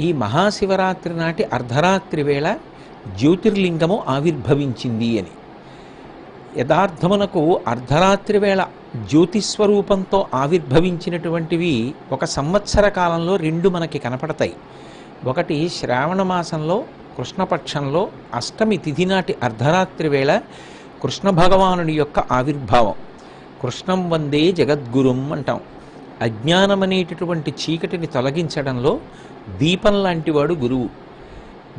ఈ మహాశివరాత్రి నాటి అర్ధరాత్రి వేళ జ్యోతిర్లింగము ఆవిర్భవించింది అని. యథార్థమునకు అర్ధరాత్రి వేళ జ్యోతిస్వరూపంతో ఆవిర్భవించినటువంటివి ఒక సంవత్సర కాలంలో రెండు మనకి కనపడతాయి. ఒకటి శ్రావణ మాసంలో కృష్ణపక్షంలో అష్టమి తిథి నాటి అర్ధరాత్రి వేళ కృష్ణ భగవానుని యొక్క ఆవిర్భావం. కృష్ణం వందే జగద్గురుం అంటాం. అజ్ఞానమనేటటువంటి చీకటిని తొలగించడంలో దీపం లాంటివాడు గురువు.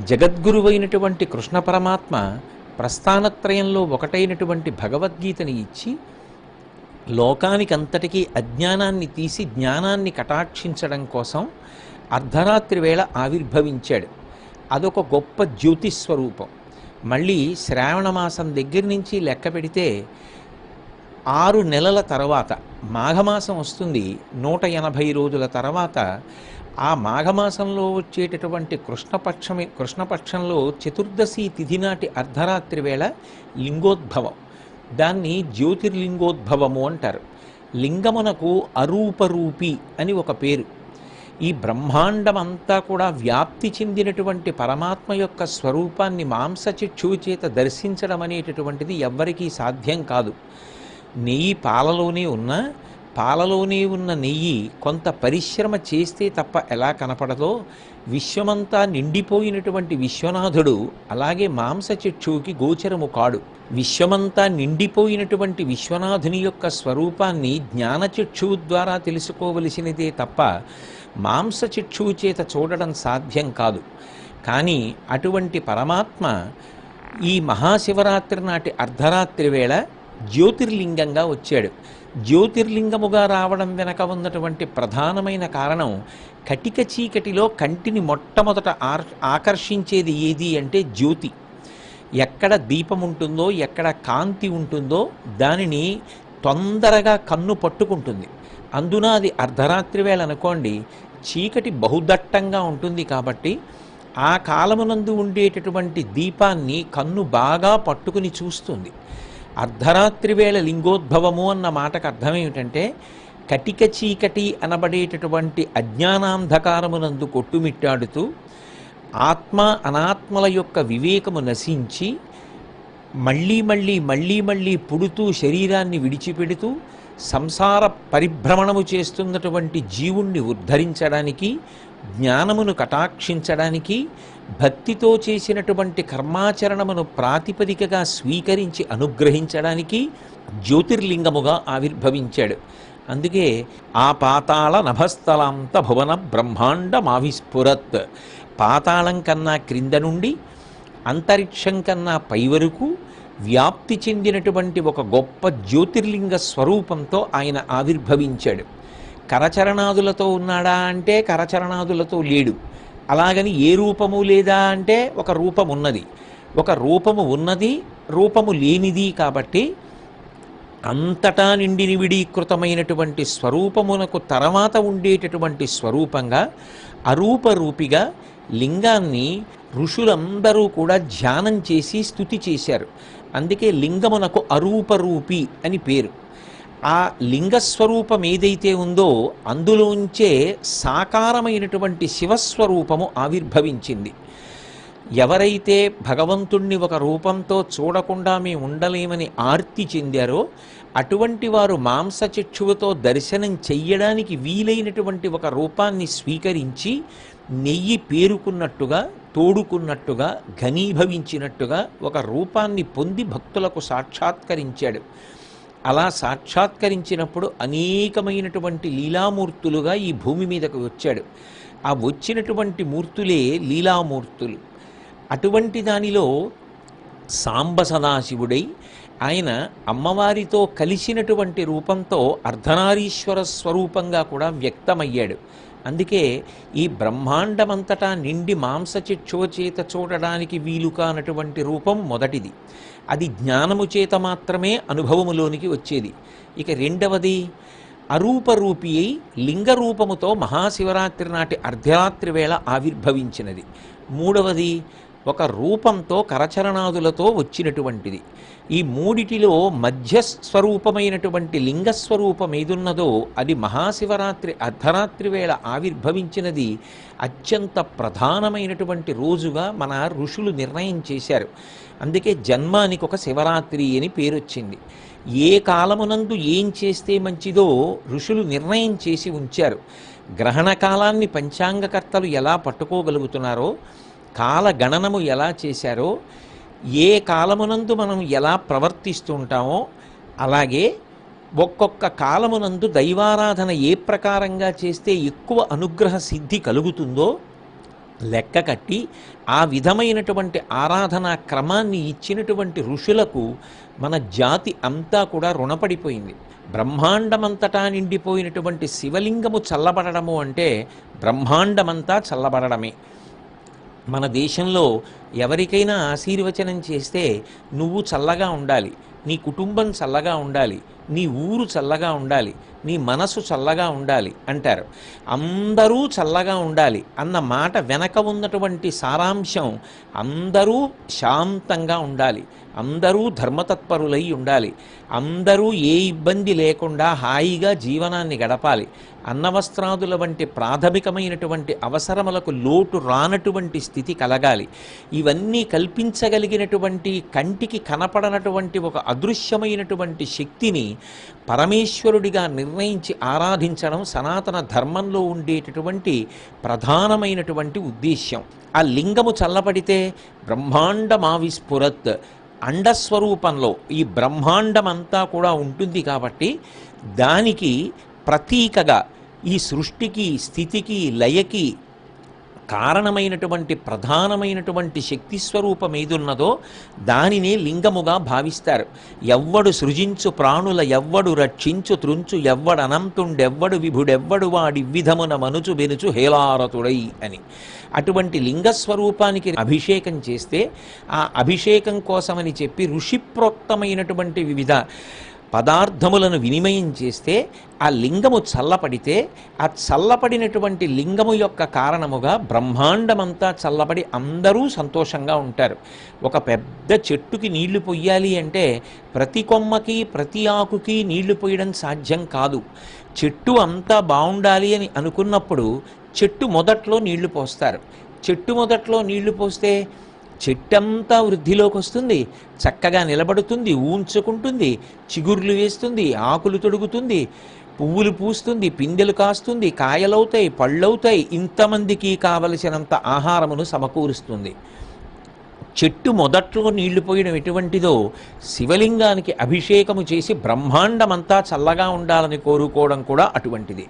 జగద్గురువైనటువంటి కృష్ణ పరమాత్మ ప్రస్థానత్రయంలో ఒకటైనటువంటి భగవద్గీతని ఇచ్చి లోకానికంతటికీ అజ్ఞానాన్ని తీసి జ్ఞానాన్ని కటాక్షించడం కోసం అర్ధరాత్రి వేళ ఆవిర్భవించాడు. అదొక గొప్ప జ్యోతిస్వరూపం. మళ్ళీ శ్రావణ మాసం దగ్గర నుంచి లెక్క పెడితే ఆరు నెలల తర్వాత మాఘమాసం వస్తుంది నూట ఎనభై రోజుల తర్వాత ఆ మాఘమాసంలో వచ్చేటటువంటి కృష్ణపక్షమి కృష్ణపక్షంలో చతుర్దశి తిథి నాటి అర్ధరాత్రి వేళ లింగోద్భవం. దాన్ని జ్యోతిర్లింగోద్భవము అంటారు. లింగమునకు అరూపరూపి అని ఒక పేరు. ఈ బ్రహ్మాండమంతా కూడా వ్యాప్తి చెందినటువంటి పరమాత్మ యొక్క స్వరూపాన్ని మాంసచిక్షువు చేత దర్శించడం అనేటటువంటిది ఎవ్వరికీ సాధ్యం కాదు. నెయ్యి పాలలోనే ఉన్నా పాలలోనే ఉన్న నెయ్యి కొంత పరిశ్రమ చేస్తే తప్ప ఎలా కనపడదో విశ్వమంతా నిండిపోయినటువంటి విశ్వనాథుడు అలాగే మాంసచిక్షువుకి గోచరము కాడు. విశ్వమంతా నిండిపోయినటువంటి విశ్వనాథుని యొక్క స్వరూపాన్ని జ్ఞానచక్షువు ద్వారా తెలుసుకోవలసినదే తప్ప మాంసచిక్షువు చేత చూడడం సాధ్యం కాదు. కానీ అటువంటి పరమాత్మ ఈ మహాశివరాత్రి నాటి అర్ధరాత్రి వేళ జ్యోతిర్లింగంగా వచ్చాడు. జ్యోతిర్లింగముగా రావడం వెనక ఉన్నటువంటి ప్రధానమైన కారణం కటిక చీకటిలో కంటిని మొట్టమొదట ఆర్ ఆకర్షించేది ఏది అంటే జ్యోతి. ఎక్కడ దీపం ఉంటుందో ఎక్కడ కాంతి ఉంటుందో దానిని తొందరగా కన్ను పట్టుకుంటుంది. అందున అది అర్ధరాత్రి వేళ అనుకోండి చీకటి బహుదట్టంగా ఉంటుంది కాబట్టి ఆ కాలమునందు ఉండేటటువంటి దీపాన్ని కన్ను బాగా పట్టుకుని చూస్తుంది. అర్ధరాత్రి వేళ లింగోద్భవము అన్న మాటకు అర్థం ఏమిటంటే కటిక చీకటి అనబడేటటువంటి అజ్ఞానాంధకారమునందు కొట్టుమిట్టాడుతూ ఆత్మ అనాత్మల యొక్క వివేకము నశించి మళ్ళీ మళ్ళీ మళ్ళీ మళ్ళీ పుడుతూ శరీరాన్ని విడిచిపెడుతూ సంసార పరిభ్రమణము చేస్తున్నటువంటి జీవుణ్ణి ఉద్ధరించడానికి జ్ఞానమును కటాక్షించడానికి భక్తితో చేసినటువంటి కర్మాచరణమును ప్రాతిపదికగా స్వీకరించి అనుగ్రహించడానికి జ్యోతిర్లింగముగా ఆవిర్భవించాడు. అందుకే ఆ పాతాళ నభస్థలాంత భువన బ్రహ్మాండమావిస్ఫురత్. పాతాళం కన్నా క్రింద నుండి అంతరిక్షం కన్నా పై వరకు వ్యాప్తి చెందినటువంటి ఒక గొప్ప జ్యోతిర్లింగ స్వరూపంతో ఆయన ఆవిర్భవించాడు. కరచరణాదులతో ఉన్నాడా అంటే కరచరణాదులతో లేడు. అలాగని ఏ రూపము లేదా అంటే ఒక రూపం ఉన్నది. ఒక రూపము ఉన్నది రూపము లేనిది కాబట్టి అంతటా నిండి నివిడీకృతమైనటువంటి స్వరూపమునకు తర్వాత ఉండేటటువంటి స్వరూపంగా అరూపరూపిగా లింగాన్ని ఋషులందరూ కూడా ధ్యానం చేసి స్థుతి చేశారు. అందుకే లింగమునకు అరూపరూపి అని పేరు. ఆ లింగస్వరూపం ఏదైతే ఉందో అందులోంచే సాకారమైనటువంటి శివస్వరూపము ఆవిర్భవించింది. ఎవరైతే భగవంతుణ్ణి ఒక రూపంతో చూడకుండా మేము ఉండలేమని ఆర్తి చెందారో అటువంటి వారు మాంసచక్షువుతో దర్శనం చెయ్యడానికి వీలైనటువంటి ఒక రూపాన్ని స్వీకరించి నెయ్యి పేరుకున్నట్టుగా తోడుకున్నట్టుగా ఘనీభవించినట్టుగా ఒక రూపాన్ని పొంది భక్తులకు సాక్షాత్కరించాడు. అలా సాక్షాత్కరించినప్పుడు అనేకమైనటువంటి లీలామూర్తులుగా ఈ భూమి మీదకు వచ్చాడు. ఆ వచ్చినటువంటి మూర్తులే లీలామూర్తులు. అటువంటి దానిలో సాంబ సదాశివుడై ఆయన అమ్మవారితో కలిసినటువంటి రూపంతో అర్ధనారీశ్వర స్వరూపంగా కూడా వ్యక్తమయ్యాడు. అందుకే ఈ బ్రహ్మాండమంతటా నిండి మాంసచిక్షువ చేత చూడడానికి వీలు కానటువంటి రూపం మొదటిది. అది జ్ఞానము చేత మాత్రమే అనుభవములోనికి వచ్చేది. ఇక రెండవది అరూపరూపి అయి లింగరూపముతో మహాశివరాత్రి నాటి అర్ధరాత్రి వేళ ఆవిర్భవించినది. మూడవది ఒక రూపంతో కరచరణాదులతో వచ్చినటువంటిది. ఈ మూడిటిలో మధ్య స్వరూపమైనటువంటి లింగస్వరూపం ఏదున్నదో అది మహాశివరాత్రి అర్ధరాత్రి వేళ ఆవిర్భవించినది అత్యంత ప్రధానమైనటువంటి రోజుగా మన ఋషులు నిర్ణయం చేశారు. అందుకే జన్మానికి ఒక శివరాత్రి అని పేరొచ్చింది. ఏ కాలమునందు ఏం చేస్తే మంచిదో ఋషులు నిర్ణయం చేసి ఉంచారు. గ్రహణ కాలాన్ని పంచాంగకర్తలు ఎలా పట్టుకోగలుగుతున్నారో కాల గణనము ఎలా చేశారో ఏ కాలమునందు మనం ఎలా ప్రవర్తిస్తూ ఉంటామో అలాగే ఒక్కొక్క కాలమునందు దైవారాధన ఏ ప్రకారంగా చేస్తే ఎక్కువ అనుగ్రహ సిద్ధి కలుగుతుందో లెక్క కట్టి ఆ విధమైనటువంటి ఆరాధనా క్రమాన్ని ఇచ్చినటువంటి ఋషులకు మన జాతి అంతా కూడా రుణపడిపోయింది. బ్రహ్మాండమంతటా నిండిపోయినటువంటి శివలింగము చల్లబడడము అంటే బ్రహ్మాండమంతా చల్లబడడమే. మన దేశంలో ఎవరికైనా ఆశీర్వచనం చేస్తే నువ్వు చల్లగా ఉండాలి నీ కుటుంబం చల్లగా ఉండాలి నీ ఊరు చల్లగా ఉండాలి నీ మనసు చల్లగా ఉండాలి అంటారు. అందరూ చల్లగా ఉండాలి అన్న మాట వెనక ఉన్నటువంటి సారాంశం అందరూ శాంతంగా ఉండాలి అందరూ ధర్మతత్పరులై ఉండాలి అందరూ ఏ ఇబ్బంది లేకుండా హాయిగా జీవనాన్ని గడపాలి అన్నవస్త్రాదుల వంటి ప్రాథమికమైనటువంటి అవసరములకు లోటు రానటువంటి స్థితి కలగాలి. ఇవన్నీ కల్పించగలిగినటువంటి కంటికి కనపడనటువంటి ఒక అదృశ్యమైనటువంటి శక్తిని పరమేశ్వరుడిగా నిర్ణయించి ఆరాధించడం సనాతన ధర్మంలో ఉండేటటువంటి ప్రధానమైనటువంటి ఉద్దేశ్యం. ఆ లింగము చల్లబడితే బ్రహ్మాండమావిస్ఫురత్ అండస్వరూపంలో ఈ బ్రహ్మాండమంతా కూడా ఉంటుంది కాబట్టి దానికి ప్రతీకగా ఈ సృష్టికి స్థితికి లయకి కారణమైనటువంటి ప్రధానమైనటువంటి శక్తి స్వరూపం ఏదున్నదో దానినే లింగముగా భావిస్తారు. ఎవ్వడు సృజించు ప్రాణుల ఎవ్వడు రక్షించు త్రుంచు ఎవ్వడనంతుండెవ్వడు విభుడెవ్వడు వాడి విధమున మనుచు బెనుచు హేలారతుడై అని. అటువంటి లింగ స్వరూపానికి అభిషేకం చేస్తే ఆ అభిషేకం కోసమని చెప్పి ఋషిప్రోక్తమైనటువంటి వివిధ పదార్థములను వినిమయం చేస్తే ఆ లింగము చల్లపడితే ఆ చల్లపడినటువంటి లింగము యొక్క కారణముగా బ్రహ్మాండమంతా చల్లబడి అందరూ సంతోషంగా ఉంటారు. ఒక పెద్ద చెట్టుకి నీళ్ళు పొయ్యాలి అంటే ప్రతి కొమ్మకి ప్రతి ఆకుకి నీళ్ళు పోయడం సాధ్యం కాదు. చెట్టు అంతా బాగుండాలి అని అనుకున్నప్పుడు చెట్టు మొదట్లో నీళ్ళు పోస్తారు. చెట్టు మొదట్లో నీళ్ళు పోస్తే చెట్టంతా వృద్ధిలోకి వస్తుంది. చక్కగా నిలబడుతుంది ఊంచుకుంటుంది చిగుర్లు వేస్తుంది ఆకులు తొడుగుతుంది పువ్వులు పూస్తుంది పిందెలు కాస్తుంది కాయలవుతాయి పళ్ళవుతాయి ఇంతమందికి కావలసినంత ఆహారమును సమకూరుస్తుంది. చెట్టు మొదట్లో నీళ్ళు పోయడం ఎటువంటిదో శివలింగానికి అభిషేకము చేసి బ్రహ్మాండమంతా చల్లగా ఉండాలని కోరుకోవడం కూడా అటువంటిది.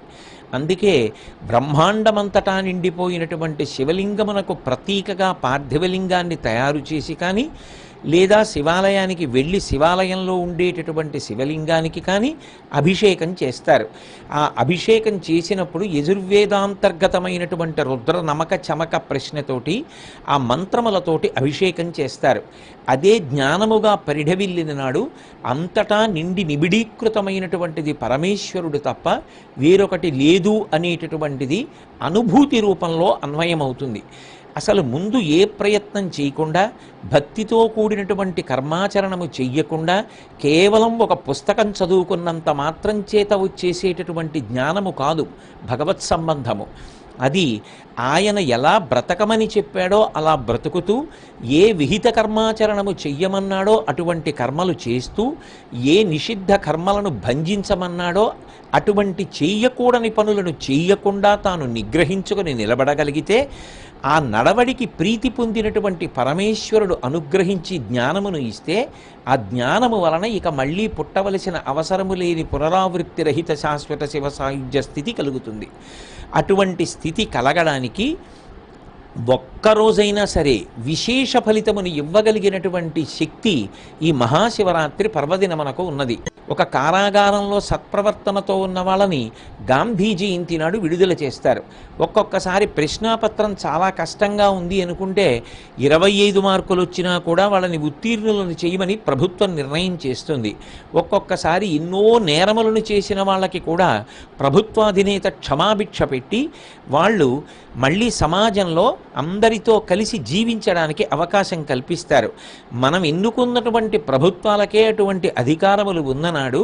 అందుకే బ్రహ్మాండమంతటా నిండిపోయినటువంటి శివలింగమునకు ప్రతీకగా పార్థివలింగాన్ని తయారు చేసి కానీ లేదా శివాలయానికి వెళ్ళి శివాలయంలో ఉండేటటువంటి శివలింగానికి కానీ అభిషేకం చేస్తారు. ఆ అభిషేకం చేసినప్పుడు యజుర్వేదాంతర్గతమైనటువంటి రుద్ర నమక చమక ప్రశ్నతోటి ఆ మంత్రములతోటి అభిషేకం చేస్తారు. అదే జ్ఞానముగా పరిఢవిల్లిన నాడు అంతటా నిండి నిబిడీకృతమైనటువంటిది పరమేశ్వరుడు తప్ప వేరొకటి లేదు అనేటటువంటిది అనుభూతి రూపంలో అన్వయమవుతుంది. అసలు ముందు ఏ ప్రయత్నం చేయకుండా భక్తితో కూడినటువంటి కర్మాచరణము చెయ్యకుండా కేవలం ఒక పుస్తకం చదువుకున్నంత మాత్రం చేత వచ్చేసేటటువంటి జ్ఞానము కాదు భగవత్ సంబంధము. అది ఆయన ఎలా బ్రతకమని చెప్పాడో అలా బ్రతుకుతూ ఏ విహిత కర్మాచరణము చెయ్యమన్నాడో అటువంటి కర్మలు చేస్తూ ఏ నిషిద్ధ కర్మలను భంజించమన్నాడో అటువంటి చేయకూడని పనులను చేయకుండా తాను నిగ్రహించుకొని నిలబడగలిగితే ఆ నడవడికి ప్రీతి పొందినటువంటి పరమేశ్వరుడు అనుగ్రహించి జ్ఞానమును ఇస్తే ఆ జ్ఞానము వలన ఇక మళ్ళీ పుట్టవలసిన అవసరము లేని పునరావృత్తి రహిత శాశ్వత శివ సాయుధ్య స్థితి కలుగుతుంది. అటువంటి స్థితి కలగడానికి ఒక్కరోజైనా సరే విశేష ఫలితమును ఇవ్వగలిగినటువంటి శక్తి ఈ మహాశివరాత్రి పర్వదినమనకు ఉన్నది. ఒక కారాగారంలో సత్ప్రవర్తనతో ఉన్న వాళ్ళని గాంధీ జయంతి విడుదల చేస్తారు. ఒక్కొక్కసారి ప్రశ్నాపత్రం చాలా కష్టంగా ఉంది అనుకుంటే ఇరవై ఐదు మార్కులు వచ్చినా కూడా వాళ్ళని ఉత్తీర్ణులను చేయమని ప్రభుత్వం నిర్ణయం చేస్తుంది. ఒక్కొక్కసారి ఎన్నో నేరములను చేసిన వాళ్ళకి కూడా ప్రభుత్వాధినేత క్షమాభిక్ష పెట్టి వాళ్ళు మళ్ళీ సమాజంలో అందరితో కలిసి జీవించడానికి అవకాశం కల్పిస్తారు. మనం ఎన్నుకున్నటువంటి ప్రభుత్వాలకే అటువంటి అధికారములు నాడు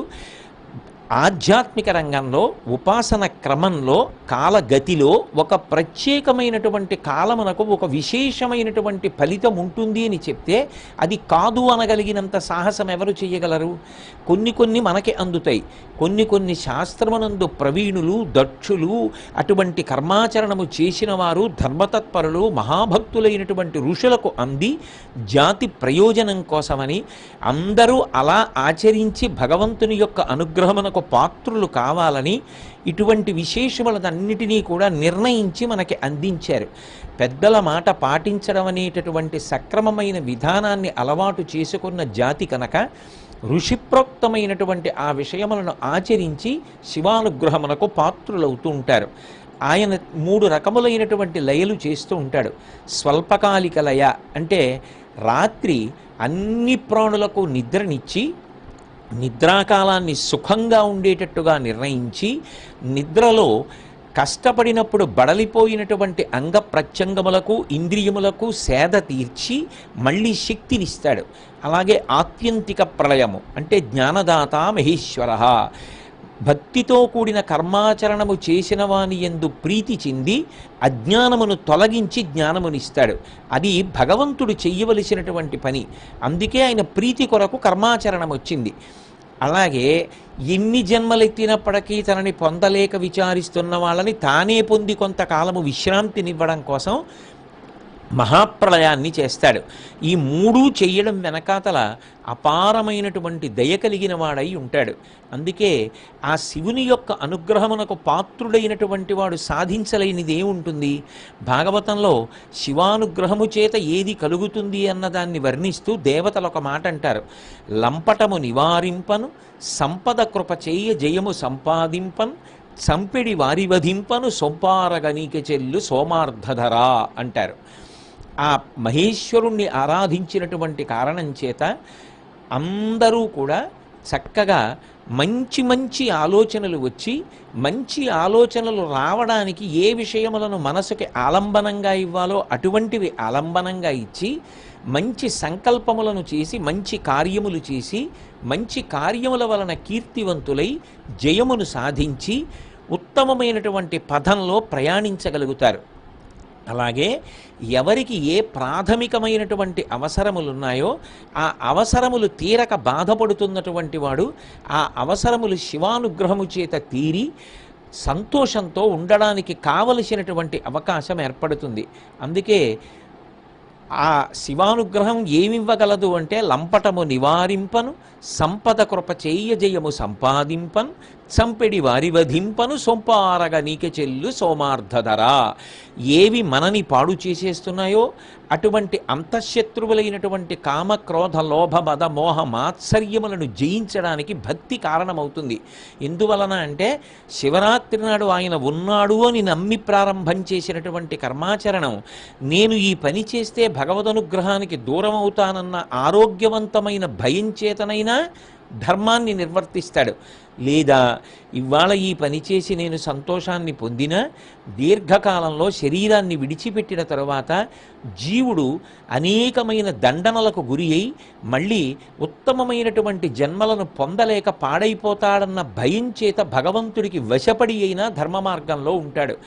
ఆధ్యాత్మిక రంగంలో ఉపాసన క్రమంలో కాలగతిలో ఒక ప్రత్యేకమైనటువంటి కాలమునకు ఒక విశేషమైనటువంటి ఫలితం ఉంటుంది అని చెప్తే అది కాదు అనగలిగినంత సాహసం ఎవరు చేయగలరు? కొన్ని కొన్ని మనకి అందుతాయి. కొన్ని కొన్ని శాస్త్రమునందు ప్రవీణులు దక్షులు అటువంటి కర్మాచరణము చేసిన వారు ధర్మతత్పరులు మహాభక్తులైనటువంటి ఋషులకు అంది జాతి ప్రయోజనం కోసమని అందరూ అలా ఆచరించి భగవంతుని యొక్క అనుగ్రహమునకు పాత్రులు కావాలని ఇటువంటి విశేషములన్నిటినీ కూడా నిర్ణయించి మనకి అందించారు. పెద్దల మాట పాటించడం అనేటటువంటి సక్రమమైన విధానాన్ని అలవాటు చేసుకున్న జాతి కనుక ఋషిప్రోక్తమైనటువంటి ఆ విషయములను ఆచరించి శివానుగ్రహమునకు పాత్రులవుతూ ఉంటారు. ఆయన మూడు రకములైనటువంటి లయలు చేస్తూ ఉంటాడు. స్వల్పకాలిక లయ అంటే రాత్రి అన్ని ప్రాణులకు నిద్రనిచ్చి నిద్రాకాలాన్ని సుఖంగా ఉండేటట్టుగా నిర్ణయించి నిద్రలో కష్టపడినప్పుడు బడలిపోయినటువంటి అంగ ప్రత్యంగములకు ఇంద్రియములకు సేద తీర్చి మళ్ళీ శక్తినిస్తాడు. అలాగే ఆత్యంతిక ప్రళయము అంటే జ్ఞానదాత మహేశ్వర. భక్తితో కూడిన కర్మాచరణము చేసిన వాని ఎందు ప్రీతి చెంది అజ్ఞానమును తొలగించి జ్ఞానమునిస్తాడు. అది భగవంతుడు చెయ్యవలసినటువంటి పని. అందుకే ఆయన ప్రీతి కొరకు కర్మాచరణం వచ్చింది అలాగే ఎన్ని జన్మలెత్తినప్పటికీ తనని పొందలేక విచారిస్తున్న వాళ్ళని తానే పొంది కొంతకాలము విశ్రాంతినివ్వడం కోసం మహాప్రళయాన్ని చేస్తాడు. ఈ మూడు చెయ్యడం వెనకాతల అపారమైనటువంటి దయ కలిగిన వాడై ఉంటాడు. అందుకే ఆ శివుని యొక్క అనుగ్రహమునకు పాత్రుడైనటువంటి వాడు సాధించలేనిది ఏముంటుంది భాగవతంలో శివానుగ్రహము చేత ఏది కలుగుతుంది అన్నదాన్ని వర్ణిస్తూ దేవతలు ఒక మాట అంటారు. లంపటము నివారింపను సంపద కృప చేయ జయము సంపాదింపను చంపిడి వారి వధింపను సొంపారగనీక చెల్లు సోమార్ధధరా అంటారు. ఆ మహేశ్వరుణ్ణి ఆరాధించినటువంటి కారణం చేత అందరూ కూడా చక్కగా మంచి మంచి ఆలోచనలు వచ్చి మంచి ఆలోచనలు రావడానికి ఏ విషయములను మనసుకి ఆలంబనంగా ఇవ్వాలో అటువంటివి ఆలంబనంగా ఇచ్చి మంచి సంకల్పములను చేసి మంచి కార్యములు చేసి మంచి కార్యముల వలన కీర్తివంతులై జయమును సాధించి ఉత్తమమైనటువంటి పథంలో ప్రయాణించగలుగుతారు. అలాగే ఎవరికి ఏ ప్రాథమికమైనటువంటి అవసరములు ఉన్నాయో ఆ అవసరములు తీరక బాధపడుతున్నటువంటి వాడు ఆ అవసరములు శివానుగ్రహము చేత తీరి సంతోషంతో ఉండడానికి కావలసినటువంటి అవకాశం ఏర్పడుతుంది. అందుకే ఆ శివానుగ్రహం ఏమివ్వగలదు అంటే లంపటము నివారింపను సంపద కృప చేయజయము సంపాదింపను సంపెడి వారి వధింపను సొంపారగ నీకె చెల్లు సోమార్థధర ఏవి మనని పాడు చేసేస్తున్నాయో అటువంటి అంతఃశత్రువులైనటువంటి కామ క్రోధ లోభ మద మోహ మాత్సర్యములను జయించడానికి భక్తి కారణమవుతుంది. ఎందువలన అంటే శివరాత్రి నాడు ఆయన ఉన్నాడు అని నమ్మి ప్రారంభం చేసినటువంటి కర్మాచరణం నేను ఈ పని చేస్తే భగవదనుగ్రహానికి దూరం అవుతానన్న ఆరోగ్యవంతమైన భయం చేతనైనా ధర్మాన్ని నిర్వర్తిస్తాడు. లేదా ఇవాళ ఈ పని చేసి నేను సంతోషాన్ని పొందినా దీర్ఘకాలంలో శరీరాన్ని విడిచిపెట్టిన తరువాత జీవుడు అనేకమైన దండనలకు గురి అయి మళ్ళీ ఉత్తమమైనటువంటి జన్మలను పొందలేక పాడైపోతాడన్న భయం చేత భగవంతుడికి వశపడి అయినా ధర్మ మార్గంలో ఉంటాడు.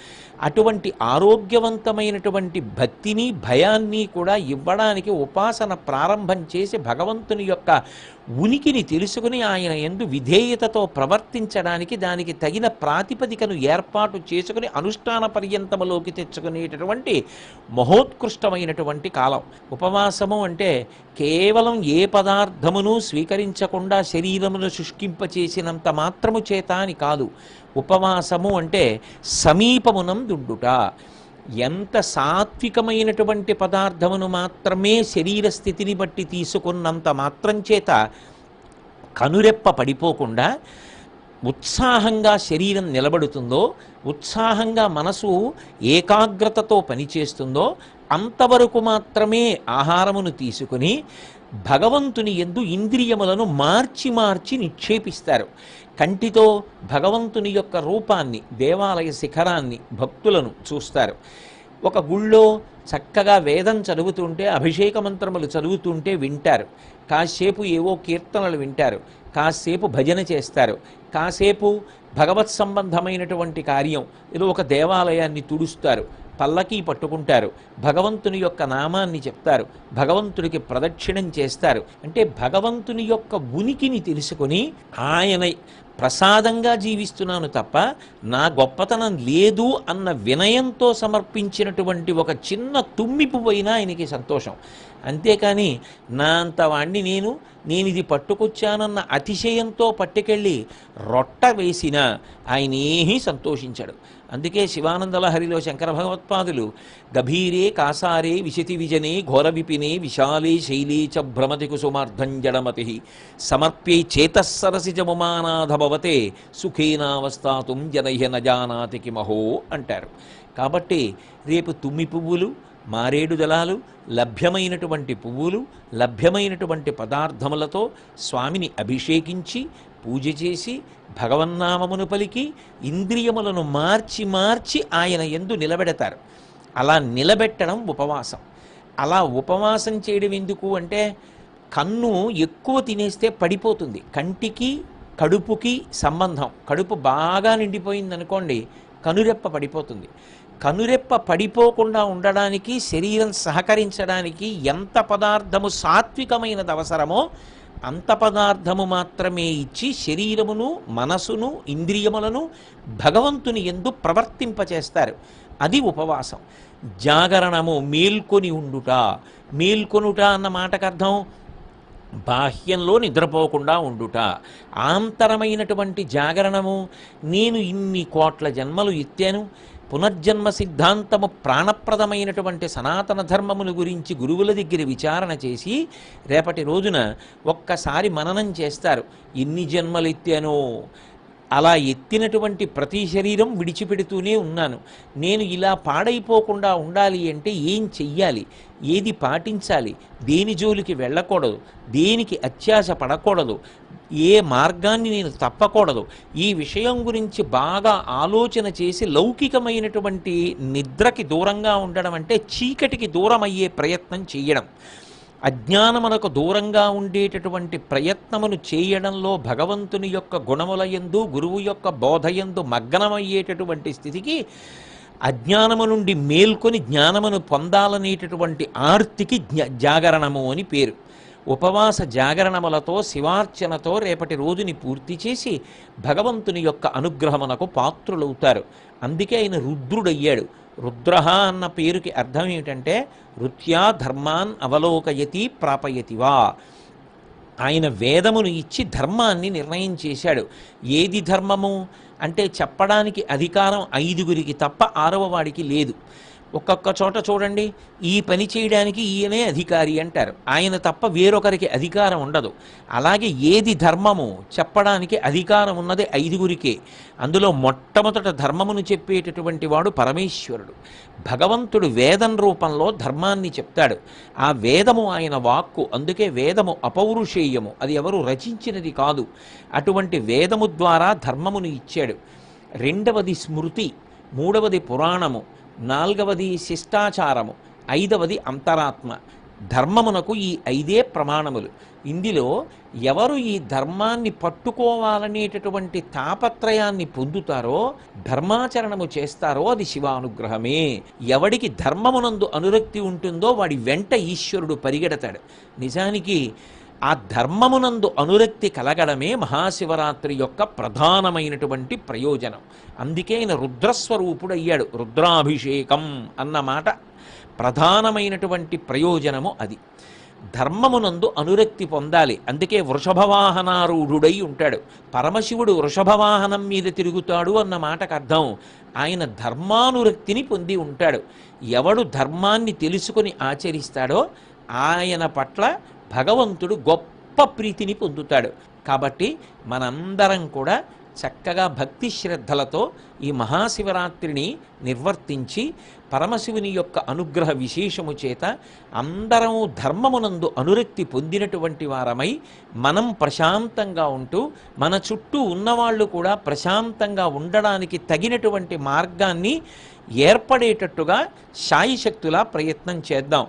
అటువంటి ఆరోగ్యవంతమైనటువంటి భక్తిని భయాన్ని కూడా ఇవ్వడానికి ఉపాసన ప్రారంభం చేసి భగవంతుని యొక్క ఉనికిని తెలుసుకుని ఆయన ఎందు విధేయతతో ప్రవర్తించడానికి దానికి తగిన ప్రాతిపదికను ఏర్పాటు చేసుకుని అనుష్ఠాన పర్యంతములోకి తెచ్చుకునేటటువంటి మహోత్కృష్టమైనటువంటి కాలం. ఉపవాసము అంటే కేవలం ఏ పదార్థమును స్వీకరించకుండా శరీరమును శుష్కింపచేసినంత మాత్రము చేత అని కాదు. ఉపవాసము అంటే సమీపమునం దుడ్డుట ఎంత సాత్వికమైనటువంటి పదార్థమును మాత్రమే శరీర స్థితిని బట్టి తీసుకున్నంత మాత్రం చేత కనురెప్ప పడిపోకుండా ఉత్సాహంగా శరీరం నిలబడుతుందో ఉత్సాహంగా మనసు ఏకాగ్రతతో పనిచేస్తుందో అంతవరకు మాత్రమే ఆహారమును తీసుకుని భగవంతుని ఎందు ఇంద్రియములను మార్చి మార్చి నిక్షేపిస్తారు. కంటితో భగవంతుని యొక్క రూపాన్ని దేవాలయ శిఖరాన్ని భక్తులను చూస్తారు. ఒక గుళ్ళో చక్కగా వేదం చదువుతుంటే అభిషేక మంత్రములు చదువుతుంటే వింటారు. కాసేపు ఏవో కీర్తనలు వింటారు. కాసేపు భజన చేస్తారు. కాసేపు భగవత్ సంబంధమైనటువంటి కార్యం. ఏదో ఒక దేవాలయాన్ని తుడుస్తారు. పల్లకీ పట్టుకుంటారు. భగవంతుని యొక్క నామాన్ని చెప్తారు. భగవంతుడికి ప్రదక్షిణం చేస్తారు. అంటే భగవంతుని యొక్క ఉనికిని తెలుసుకొని ఆయన ప్రసాదంగా జీవిస్తున్నాను తప్ప నా గొప్పతనం లేదు అన్న వినయంతో సమర్పించినటువంటి ఒక చిన్న తుమ్మిపు పోయినా ఆయనకి సంతోషం. అంతేకాని నా అంత వాణ్ణి నేను నేను ఇది పట్టుకొచ్చానన్న అతిశయంతో పట్టుకెళ్ళి రొట్ట వేసిన ఆయన ఏమీ సంతోషించాడు. అందుకే శివానందలహరిలో శంకర భగవత్పాదులు గభీరే కాసారే విశతి విజనే ఘోర విపినే విశాలే శైలీ చ భ్రమతి కుసుమార్ధం జడమతి సమర్ప్యై చేతస్సరసిజముమానాథ భవతే సుఖేనావస్థాతుం జనహ్య నజానాతికి కిమహో అంటారు. కాబట్టి రేపు తుమ్మి పువ్వులు మారేడు దళాలు లభ్యమైనటువంటి పువ్వులు లభ్యమైనటువంటి పదార్థములతో స్వామిని అభిషేకించి పూజ చేసి భగవన్నామమును పలికి ఇంద్రియములను మార్చి మార్చి ఆయన ఎందు నిలబెడతారు. అలా నిలబెట్టడం ఉపవాసం. అలా ఉపవాసం చేయడం ఎందుకు అంటే కన్ను ఎక్కువ తినేస్తే పడిపోతుంది. కంటికి కడుపుకి సంబంధం. కడుపు బాగా నిండిపోయింది అనుకోండి కనురెప్ప పడిపోతుంది. కనురెప్ప పడిపోకుండా ఉండడానికి శరీరం సహకరించడానికి ఎంత పదార్థము సాత్వికమైనది అవసరమో అంత పదార్థము మాత్రమే ఇచ్చి శరీరమును మనసును ఇంద్రియములను భగవంతుని ఎందు ప్రవర్తింపచేస్తారు. అది ఉపవాసం. జాగరణము మేల్కొని ఉండుట. మేల్కొనుట అన్న మాటకు అర్థం? బాహ్యంలో నిద్రపోకుండా ఉండుట. ఆంతరమైనటువంటి జాగరణము. నేను ఇన్ని కోట్ల జన్మలు ఎత్తాను. పునర్జన్మ సిద్ధాంతము ప్రాణప్రదమైనటువంటి సనాతన ధర్మముల గురించి గురువుల దగ్గర విచారణ చేసి రేపటి రోజున ఒక్కసారి మననం చేస్తారు. ఎన్ని జన్మలెత్తానో అలా ఎత్తినటువంటి ప్రతి శరీరం విడిచిపెడుతూనే ఉన్నాను. నేను ఇలా పాడైపోకుండా ఉండాలి అంటే ఏం చెయ్యాలి? ఏది పాటించాలి? దేని జోలికి వెళ్ళకూడదు? దేనికి అత్యాశ పడకూడదు? ఏ మార్గాన్ని నేను తప్పకూడదు? ఈ విషయం గురించి బాగా ఆలోచన చేసి లౌకికమైనటువంటి నిద్రకి దూరంగా ఉండడం అంటే చీకటికి దూరం అయ్యే ప్రయత్నం చేయడం అజ్ఞానమునకు దూరంగా ఉండేటటువంటి ప్రయత్నమును చేయడంలో భగవంతుని యొక్క గుణములయందు గురువు యొక్క బోధయందు మగ్నమయ్యేటటువంటి స్థితికి అజ్ఞానము నుండి మేల్కొని జ్ఞానమును పొందాలనేటటువంటి ఆర్తికి జాగరణము అని పేరు. ఉపవాస జాగరణములతో శివార్చనతో రేపటి రోజుని పూర్తి చేసి భగవంతుని యొక్క అనుగ్రహమునకు పాత్రులవుతారు. అందుకే ఆయన రుద్రుడయ్యాడు. రుద్ర అన్న పేరుకి అర్థం ఏమిటంటే రుత్యా ధర్మాన్ అవలోకయతి ప్రాపయతివా ఆయన వేదమును ఇచ్చి ధర్మాన్ని నిర్ణయం చేశాడు. ఏది ధర్మము? అంటే చెప్పడానికి అధికారం ఐదుగురికి తప్ప ఆరవ వాడికి లేదు. ఒక్కొక్క చోట చూడండి ఈ పని చేయడానికి ఈయనే అధికారి అంటారు. ఆయన తప్ప వేరొకరికి అధికారం ఉండదు. అలాగే ఏది ధర్మము? చెప్పడానికి అధికారం ఉన్నది ఐదుగురికే. అందులో మొట్టమొదట ధర్మమును చెప్పేటటువంటి వాడు పరమేశ్వరుడు. భగవంతుడు వేదం రూపంలో ధర్మాన్ని చెప్తాడు. ఆ వేదము ఆయన వాక్కు అందుకే వేదము అపౌరుషేయము. అది ఎవరు రచించినది కాదు. అటువంటి వేదము ద్వారా ధర్మమును ఇచ్చాడు. రెండవది స్మృతి మూడవది పురాణము నాలుగవది శిష్టాచారము ఐదవది అంతరాత్మ. ధర్మమునకు ఈ ఐదే ప్రమాణములు. ఇందులో ఎవరు ఈ ధర్మాన్ని పట్టుకోవాలనేటటువంటి తాపత్రయాన్ని పొందుతారో ధర్మాచరణము చేస్తారో అది శివానుగ్రహమే. ఎవడికి ధర్మమునందు అనురక్తి ఉంటుందో వాడి వెంట ఈశ్వరుడు పరిగెడతాడు. నిజానికి ఆ ధర్మమునందు అనురక్తి కలగడమే మహాశివరాత్రి యొక్క ప్రధానమైనటువంటి ప్రయోజనం. అందుకే ఆయన రుద్రస్వరూపుడయ్యాడు. రుద్రాభిషేకం అన్న మాట ప్రధానమైనటువంటి ప్రయోజనము అది. ధర్మమునందు అనురక్తి పొందాలి. అందుకే వృషభవాహనారూఢుడై ఉంటాడు. పరమశివుడు వృషభవాహనం మీద తిరుగుతాడు అన్న మాటకు అర్థం. ఆయన ధర్మానురక్తిని పొంది ఉంటాడు. ఎవడు ధర్మాన్ని తెలుసుకొని ఆచరిస్తాడో ఆయన పట్ల భగవంతుడు గొప్ప ప్రీతిని పొందుతాడు. కాబట్టి మనందరం కూడా చక్కగా భక్తి శ్రద్ధలతో ఈ మహాశివరాత్రిని నిర్వర్తించి పరమశివుని యొక్క అనుగ్రహ విశేషము చేత అందరము ధర్మమునందు అనురక్తి పొందినటువంటి వారమై మనం ప్రశాంతంగా ఉంటూ మన చుట్టూ ఉన్నవాళ్ళు కూడా ప్రశాంతంగా ఉండడానికి తగినటువంటి మార్గాన్ని ఏర్పడేటట్టుగా శాయిశక్తులా ప్రయత్నం చేద్దాం.